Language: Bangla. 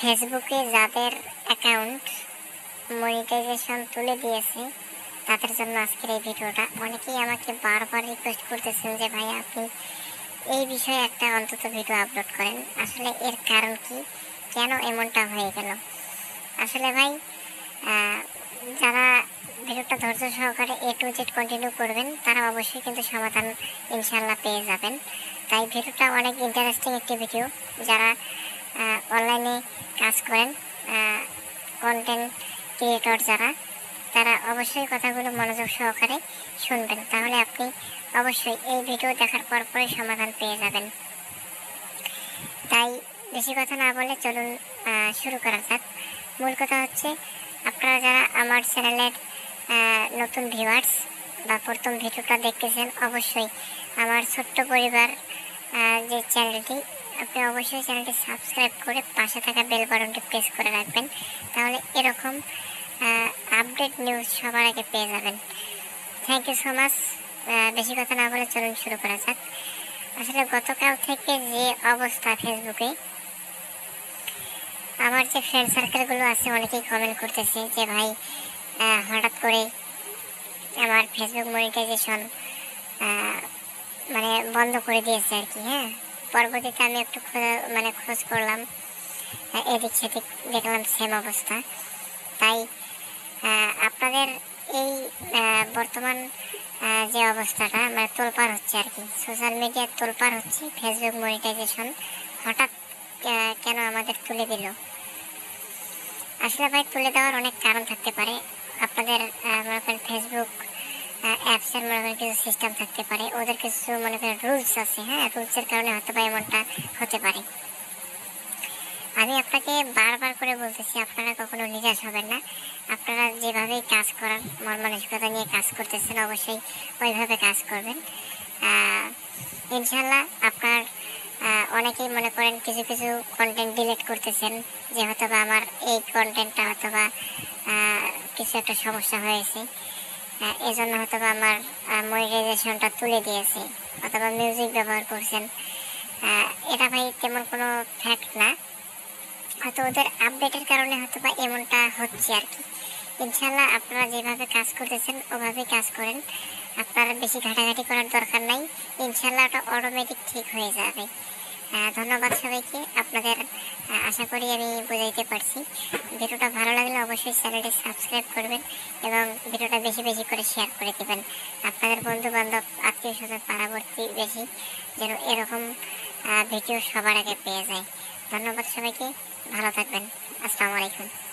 ফেসবুকে যাদের অ্যাকাউন্ট মনিটাইজেশন তুলে দিয়েছে, তাদের জন্য আজকের এই ভিডিওটা। অনেকেই আমাকে বারবার রিকোয়েস্ট করতেছেন যে ভাই আপনি এই বিষয়ে একটা অন্তত ভিডিও আপলোড করেন। আসলে এর কারণ কি? কেন এমনটা হয়ে গেল? আসলে ভাই যারা ভিডিওটা ধৈর্য সহকারে এ টু জেড কন্টিনিউ করবেন, তারা অবশ্যই কিন্তু সমাধান ইনশাল্লাহ পেয়ে যাবেন। তাই ভিডিওটা অনেক ইন্টারেস্টিং একটি ভিডিও যারা অনলাইনে কাজ করেন কন্টেন্ট ক্রিয়েটর যারা, তারা অবশ্যই কথাগুলো মনোযোগ সহকারে শুনবেন। তাহলে আপনি অবশ্যই এই ভিডিও দেখার পর পরে সমাধান পেয়ে যাবেন। তাই বেশি কথা না বলে চলুন শুরু করা যাক। মূল কথা হচ্ছে, আপনারা যারা আমার চ্যানেলের নতুন ভিউয়ার্স বা প্রথম ভিডিওটা দেখতেছেন, অবশ্যই আমার ছোট্ট পরিবার যে চ্যানেলটি আপনি অবশ্যই চ্যানেলটি সাবস্ক্রাইব করে পাশে থাকা বেল বাটনটি প্রেস করে রাখবেন। তাহলে এরকম আপডেট নিউজ সবার আগে পেয়ে যাবেন। থ্যাংক ইউ সো মাচ বেশি কথা না বলে চলুন শুরু করা যাক। আসলে গতকাল থেকে যে অবস্থা ফেসবুকে, আমার যে ফ্রেন্ড সার্কেলগুলো আছে, অনেকেই কমেন্ট করতেছে যে, ভাই হঠাৎ করে আমার ফেসবুক মনিটাইজেশন মানে বন্ধ করে দিয়েছে আর কি হ্যাঁ? পরবর্তীতে আমি একটু মানে খোঁজ করলাম। এদিক সেদিক দেখলাম সেম অবস্থা। তাই আপনাদের এই বর্তমান যে অবস্থাটা মানে তোলপার হচ্ছে আর কি। সোশ্যাল মিডিয়ার তোলপার হচ্ছে ফেসবুক মনিটাইজেশন হঠাৎ কেন আমাদের তুলে দিল? আসলে ভাই, তুলে দেওয়ার অনেক কারণ থাকতে পারে। আপনাদের মনে করেন ফেসবুক অ্যাপসের মনে করেন কিছু সিস্টেম থাকতে পারে। ওদের কিছু মনে করেন রুলস আছে হ্যাঁ? রুলসের কারণে হয়তো বা এমনটা হতে পারে। আমি আপনাকে বারবার করে বলতেছি, আপনারা কখনো নিরাশ হবেন না। আপনারা যেভাবেই কাজ করার মন মানসিকতা নিয়ে কাজ করতেছেন, অবশ্যই ওইভাবে কাজ করবেন। ইনশাল্লাহ আপনার অনেকেই মনে করেন কিছু কিছু কন্টেন্ট ডিলিট করতেছেন, যে হয়তো বা আমার এই কন্টেন্টটা হয়তো বা কিছু একটা সমস্যা হয়েছে। আহ, এই জন্য হয়তো বা আমার মনিটাইজেশনটা তুলে দিয়েছে অথবা মিউজিক ব্যবহার করছেন। এটা ভাই তেমন কোনো ফ্যাক্ট না। হয়তো ওদের আপডেটের কারণে হয়তো বা এমনটা হচ্ছে আর কি। ইনশাল্লাহ আপনারা যেভাবে কাজ করতেছেন ওভাবেই কাজ করেন। আপনার বেশি ঘাটাঘাটি করার দরকার নাই। ইনশাল্লাহ ওটা অটোমেটিক ঠিক হয়ে যাবে। ধন্যবাদ সবাইকে। আপনাদের আশা করি আমি বোঝাইতে পারছি। ভিডিওটা ভালো লাগলে অবশ্যই চ্যানেলটি সাবস্ক্রাইব করবেন এবং ভিডিওটা বেশি বেশি করে শেয়ার করে দেবেন। আপনাদের বন্ধু বান্ধব আত্মীয় স্বজন পারাবর্তী বেশি যেন এরকম ভিডিও সবার আগে পেয়ে যায়। ধন্যবাদ সবাইকে। ভালো থাকবেন। আসসালামু আলাইকুম।